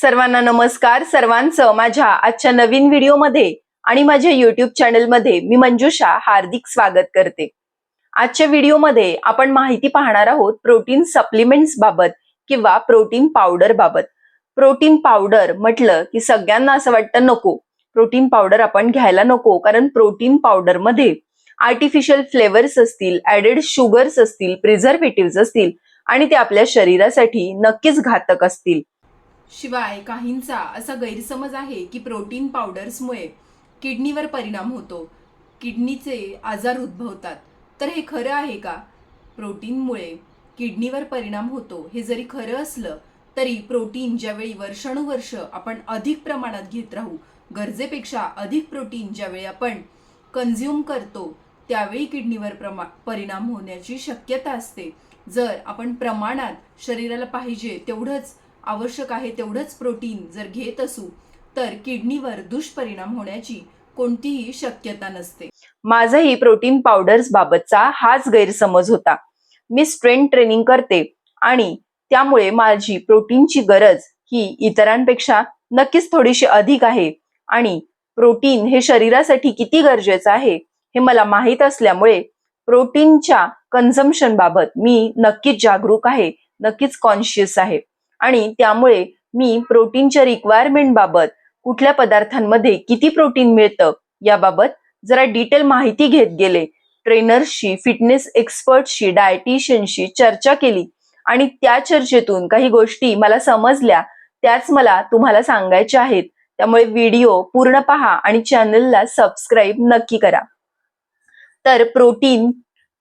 सर्वांना नमस्कार. सर्वांचं माझ्या आजच्या नवीन व्हिडिओमध्ये आणि माझ्या युट्यूब चॅनलमध्ये मी मंजुषा हार्दिक स्वागत करते. आजच्या व्हिडिओमध्ये आपण माहिती पाहणार आहोत प्रोटीन सप्लिमेंट्स बाबत किंवा प्रोटीन पावडर बाबत. प्रोटीन पावडर म्हटलं की सगळ्यांना असं वाटतं नको. प्रोटीन पावडर आपण घ्यायला नको कारण प्रोटीन पावडरमध्ये आर्टिफिशियल फ्लेवर्स असतील ऍडेड शुगर्स असतील प्रिझर्वेटिव्ह असतील आणि ते आपल्या शरीरासाठी नक्कीच घातक असतील. शिवाय काहींचा असा गैरसमज आहे की प्रोटीन पावडर्समुळे किडनीवर परिणाम होतो. किडनीचे आजार उद्भवतात. तर हे खरं आहे का? प्रोटीनमुळे किडनीवर परिणाम होतो हे जरी खरं असलं तरी प्रोटीन ज्यावेळी वर्षानुवर्ष आपण अधिक प्रमाणात घेत राहू गरजेपेक्षा अधिक प्रोटीन ज्यावेळी आपण कन्झ्युम करतो त्यावेळी किडनीवर प्रमा परिणाम होण्याची शक्यता असते. जर आपण प्रमाणात शरीराला पाहिजे तेवढंच आवश्यक आहे तेवढंच प्रोटीन जर घेत असू तर किडनीवर दुष्परिणाम होण्याची कोणतीही शक्यता नसते. माझाही प्रोटीन पावडर्स बाबतचा हाच गैरसमज होता. मी स्ट्रेंथ ट्रेनिंग करते आणि त्यामुळे माझी प्रोटीनची गरज ही इतरांपेक्षा नक्कीच थोडीशी अधिक आहे आणि प्रोटीन हे शरीरासाठी किती गरजेचं आहे हे मला माहीत असल्यामुळे प्रोटीनच्या कन्झम्पशन बाबत मी नक्कीच जागरूक आहे नक्कीच कॉन्शियस आहे. आणि त्यामुळे मी प्रोटीनच्या रिक्वायरमेंट बाबत कुठल्या पदार्थांमध्ये किती प्रोटीन मिळतं याबाबत जरा डिटेल माहिती घेत गेले. ट्रेनर्सशी फिटनेस एक्सपर्टशी डायटिशियनशी चर्चा केली आणि त्या चर्चेतून काही गोष्टी मला समजल्या. त्याच मला तुम्हाला सांगायच्या आहेत. त्यामुळे व्हिडिओ पूर्ण पहा आणि चॅनलला सबस्क्राईब नक्की करा. तर प्रोटीन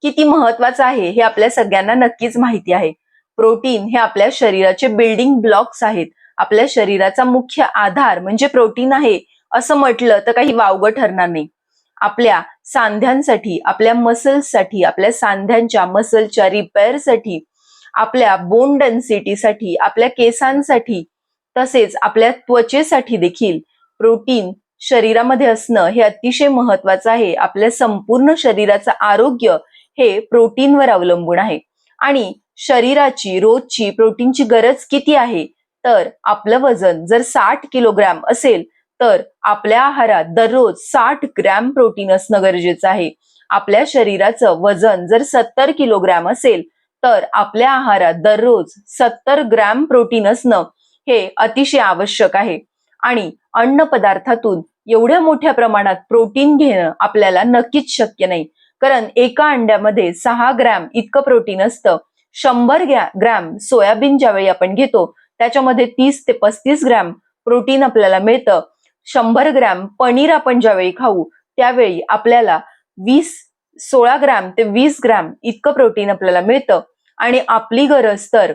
किती महत्वाचं आहे हे आपल्या सगळ्यांना नक्कीच माहिती आहे. प्रोटीन हे आपल्या शरीराचे बिल्डिंग ब्लॉक्स आहेत. आपल्या शरीराचा मुख्य आधार म्हणजे प्रोटीन आहे असं म्हटलं तर काही वावगं ठरणार नाही. आपल्या सांध्यांसाठी आपल्या मसल्ससाठी आपल्या सांध्यांच्या मसलच्या रिपेअरसाठी आपल्या बोन डेन्सिटीसाठी आपल्या केसांसाठी तसेच आपल्या त्वचेसाठी देखील प्रोटीन शरीरामध्ये असणं हे अतिशय महत्वाचं आहे. आपल्या संपूर्ण शरीराचं आरोग्य हे प्रोटीनवर अवलंबून आहे. आणि शरीराची रोजची प्रोटीनची गरज किती आहे? तर आपलं वजन जर साठ किलोग्रॅम असेल तर आपल्या आहारात दररोज साठ ग्रॅम प्रोटीन असणं गरजेचं आहे. आपल्या शरीराचं वजन जर सत्तर किलोग्रॅम असेल तर आपल्या आहारात दररोज सत्तर ग्रॅम प्रोटीन असणं हे अतिशय आवश्यक आहे. आणि अन्न पदार्थातून एवढ्या मोठ्या प्रमाणात प्रोटीन घेणं आपल्याला नक्कीच शक्य नाही. कारण एका अंड्यामध्ये सहा ग्रॅम इतकं प्रोटीन असतं. शंभर ग्रॅम सोयाबीन ज्यावेळी आपण घेतो त्याच्यामध्ये तीस ते पस्तीस ग्रॅम प्रोटीन आपल्याला मिळतं. शंभर ग्रॅम पनीर आपण ज्यावेळी खाऊ त्यावेळी आपल्याला वीस सोळा ग्रॅम ते वीस ग्रॅम इतकं प्रोटीन आपल्याला मिळतं. आणि आपली गरज तर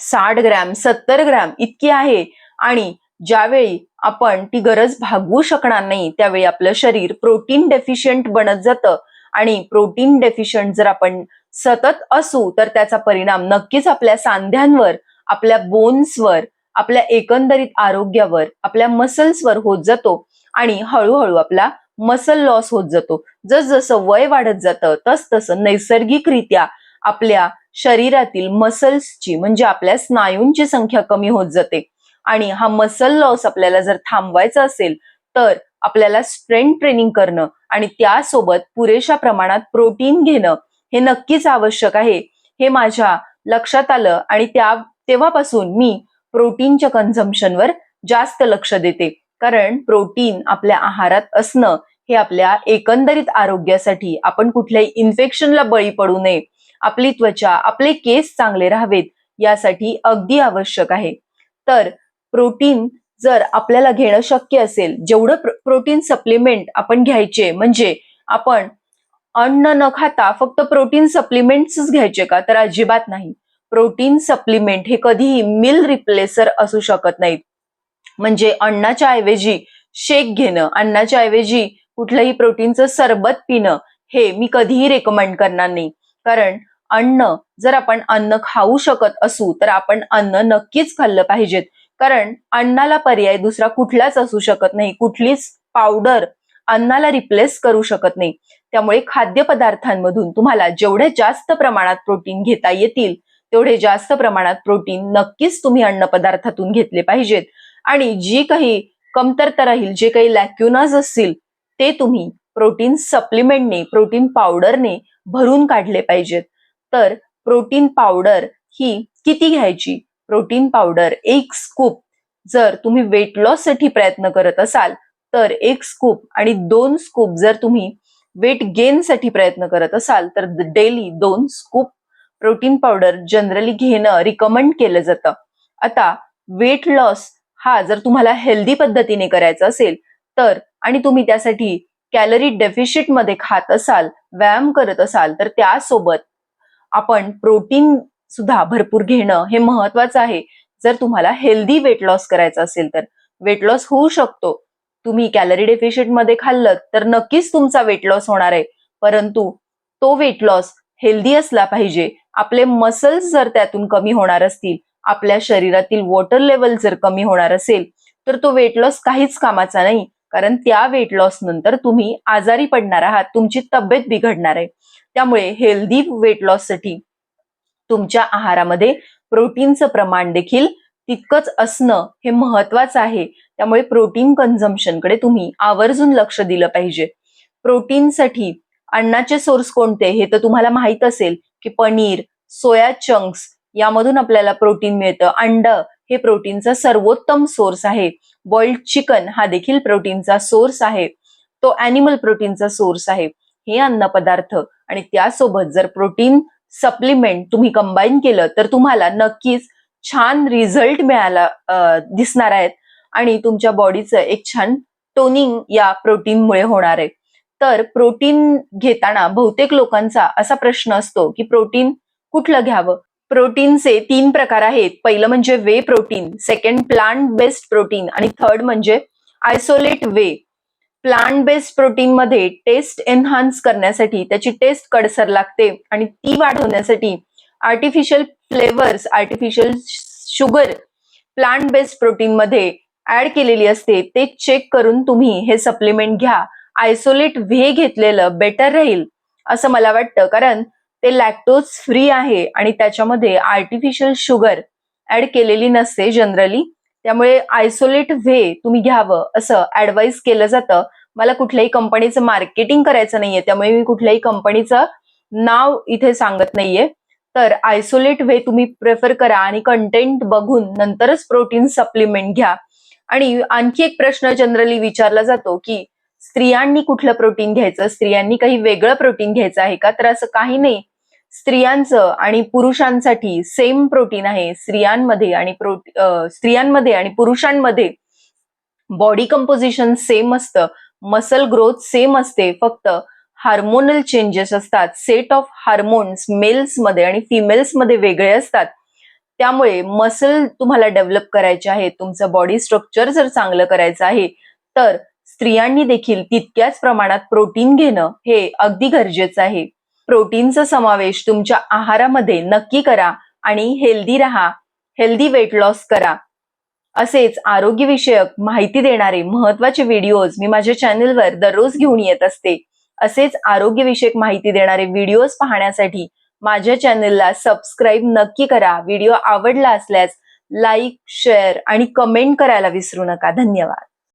साठ ग्रॅम सत्तर ग्रॅम इतकी आहे. आणि ज्यावेळी आपण ती गरज भागवू शकणार नाही त्यावेळी आपलं शरीर प्रोटीन डेफिशियंट बनत जातं. आणि प्रोटीन डेफिशियंट जर आपण सतत असू तर त्याचा परिणाम नक्कीच आपल्या सांध्यांवर आपल्या बोन्सवर आपल्या एकंदरीत आरोग्यावर आपल्या मसल्सवर होत जातो आणि हळूहळू आपला मसल लॉस होत जातो. जसजसं वय वाढत जातं तस तसं नैसर्गिकरित्या आपल्या शरीरातील मसल्सची म्हणजे आपल्या स्नायूंची संख्या कमी होत जाते. आणि हा मसल लॉस आपल्याला जर थांबवायचा असेल तर आपल्याला स्ट्रेंथ ट्रेनिंग करणं आणि त्यासोबत पुरेशा प्रमाणात प्रोटीन घेणं हे नक्कीच आवश्यक आहे. हे माझ्या लक्षात आलं आणि त्या तेव्हापासून मी प्रोटीनच्या कन्झम्पशनवर जास्त लक्ष देते. कारण प्रोटीन आपल्या आहारात असणं हे आपल्या एकंदरीत आरोग्यासाठी आपण कुठल्याही इन्फेक्शनला बळी पडू नये. आपली त्वचा आपले केस चांगले राहावेत यासाठी अगदी आवश्यक आहे. तर प्रोटीन जर आपल्याला घेणं शक्य असेल जेवढं प्रोटीन सप्लिमेंट आपण घ्यायचे म्हणजे आपण अन्न न खाता फक्त प्रोटीन सप्लिमेंट्स घ्यायचे का? तर अजिबात नाही. प्रोटीन सप्लिमेंट हे कधीही मिल रिप्लेसर असू शकत नाहीत. म्हणजे अन्नाच्या ऐवजी शेक घेणं अन्नाच्या ऐवजी कुठलंही प्रोटीनचं सरबत पिणं हे मी कधीही रेकमेंड करणार नाही. कारण अन्न जर आपण अन्न खाऊ शकत असू तर आपण अन्न नक्कीच खाल्लं पाहिजेत. कारण अन्नाला पर्याय दुसरा कुठलाच असू शकत नाही. कुठलीच पावडर अन्नाला रिप्लेस करू शकत नाही. त्यामुळे खाद्यपदार्थांमधून तुम्हाला जेवढे जास्त प्रमाणात प्रोटीन घेता येतील तेवढे जास्त प्रमाणात प्रोटीन नक्कीच तुम्ही अन्नपदार्थातून घेतले पाहिजेत. आणि जी काही कमतरता राहील जे काही लॅक्युनाज असतील ते तुम्ही प्रोटीन सप्लिमेंटने प्रोटीन पावडरने भरून काढले पाहिजेत. तर प्रोटीन पावडर ही किती घ्यायची? प्रोटीन पावडर एक स्कूप जर तुम्ही वेट लॉससाठी प्रयत्न करत असाल तर एक स्कूप आणि दोन स्कूप जर तुम्ही वेट गेन साठी प्रयत्न करत असाल तर डेली दोन स्कूप प्रोटीन पावडर जनरली घेणं रिकमेंड केलं जातं. आता वेट लॉस हा जर तुम्हाला हेल्दी पद्धतीने करायचा असेल तर आणि तुम्ही त्यासाठी कॅलरी डेफिशिटमध्ये खात असाल व्यायाम करत असाल तर त्यासोबत आपण प्रोटीन सुद्धा भरपूर घेणं हे महत्वाचं आहे. जर तुम्हाला हेल्दी वेट लॉस करायचा असेल तर वेट लॉस होऊ शकतो. तुम्ही कॅलरी डेफिशिटमध्ये खाल्लं तर नक्कीच तुमचा वेट लॉस होणार आहे. परंतु तो वेट लॉस हेल्दी असला पाहिजे. आपले मसल्स जर त्यातून कमी होणार असतील आपल्या शरीरातील वॉटर लेवल जर कमी होणार असेल तर तो वेट लॉस काहीच कामाचा नाही. कारण त्या वेट लॉस नंतर तुम्ही आजारी पडणार आहात तुमची तब्येत बिघडणार आहे. त्यामुळे हेल्दी वेट लॉससाठी तुमच्या आहारामध्ये प्रोटीनचं प्रमाण देखील तितकंच असणं हे महत्वाचं आहे. त्यामुळे प्रोटीन कन्झम्पशनकडे तुम्ही आवर्जून लक्ष दिलं पाहिजे. प्रोटीनसाठी अन्नाचे सोर्स कोणते हे तर तुम्हाला माहीत असेल की पनीर सोया चंक्स यामधून आपल्याला प्रोटीन मिळतं. अंड हे प्रोटीनचा सर्वोत्तम सोर्स आहे. बॉइल्ड चिकन हा देखील प्रोटीनचा सोर्स आहे. तो अॅनिमल प्रोटीनचा सोर्स आहे. हे अन्नपदार्थ आणि त्यासोबत जर प्रोटीन सप्लिमेंट तुम्ही कंबाईन केलं तर तुम्हाला नक्कीच छान रिझल्ट मिळाला दिसणार आहेत. आणि तुमच्या बॉडीचं एक छान टोनिंग या प्रोटीनमुळे होणार आहे. तर प्रोटीन घेताना बहुतेक लोकांचा असा प्रश्न असतो की प्रोटीन कुठलं घ्यावं? प्रोटीनचे तीन प्रकार आहेत. पहिलं म्हणजे whey protein second plant based protein आणि थर्ड म्हणजे isolate whey plant based protein मध्ये टेस्ट एन्हान्स करण्यासाठी त्याची टेस्ट कडसर लागते आणि ती वाढवण्यासाठी artificial flavours artificial sugar plant based protein मध्ये ऍड केलेली असते ते चेक करून तुम्ही हे सप्लिमेंट घ्या. आयसोलेट व्हे घेतलेलं बेटर राहील असं मला वाटतं. कारण ते लॅक्टोज फ्री आहे आणि त्याच्यामध्ये आर्टिफिशियल शुगर ऍड केलेली नसते जनरली त्यामुळे आयसोलेट व्हे तुम्ही घ्यावं असं ऍडवाइस केलं जातं. मला कुठल्याही कंपनीचं मार्केटिंग करायचं नाहीये त्यामुळे मी कुठल्याही कंपनीचं नाव इथे सांगत नाहीये. तर आयसोलेट वे तुम्ही प्रेफर करा आणि कंटेंट बघून नंतरच प्रोटीन सप्लिमेंट घ्या. आणि आणखी एक प्रश्न जनरली विचारला जातो की स्त्रियांनी कुठलं प्रोटीन घ्यायचं? स्त्रियांनी काही वेगळं प्रोटीन घ्यायचं आहे का? तर असं काही नाही. स्त्रियांचं आणि पुरुषांसाठी सेम प्रोटीन आहे स्त्रियांमध्ये आणि प्रोटी स्त्रियांमध्ये आणि पुरुषांमध्ये. बॉडी कंपोजिशन सेम असतं. मसल ग्रोथ सेम असते. फक्त हार्मोनल चेंजेस असतात. सेट ऑफ हार्मोन्स मेल्समध्ये आणि फिमेल्समध्ये वेगळे असतात. त्यामुळे मसल तुम्हाला डेव्हलप करायचे आहे तुमचं बॉडी स्ट्रक्चर जर चांगलं करायचं आहे तर स्त्रियांनी देखील तितक्याच प्रमाणात प्रोटीन घेणं हे अगदी गरजेचं आहे. प्रोटीनचा समावेश तुमच्या आहारामध्ये नक्की करा आणि हेल्दी राहा हेल्दी वेट लॉस करा. असेच आरोग्यविषयक माहिती देणारे महत्त्वाचे व्हिडिओज मी माझ्या चॅनेलवर दररोज घेऊन येत असते. असेच आरोग्यविषयक माहिती देणारे व्हिडिओज पाहण्यासाठी माझ्या चॅनेलला सबस्क्राईब नक्की करा. व्हिडिओ आवडला असल्यास लाईक शेअर आणि कमेंट करायला विसरू नका. धन्यवाद.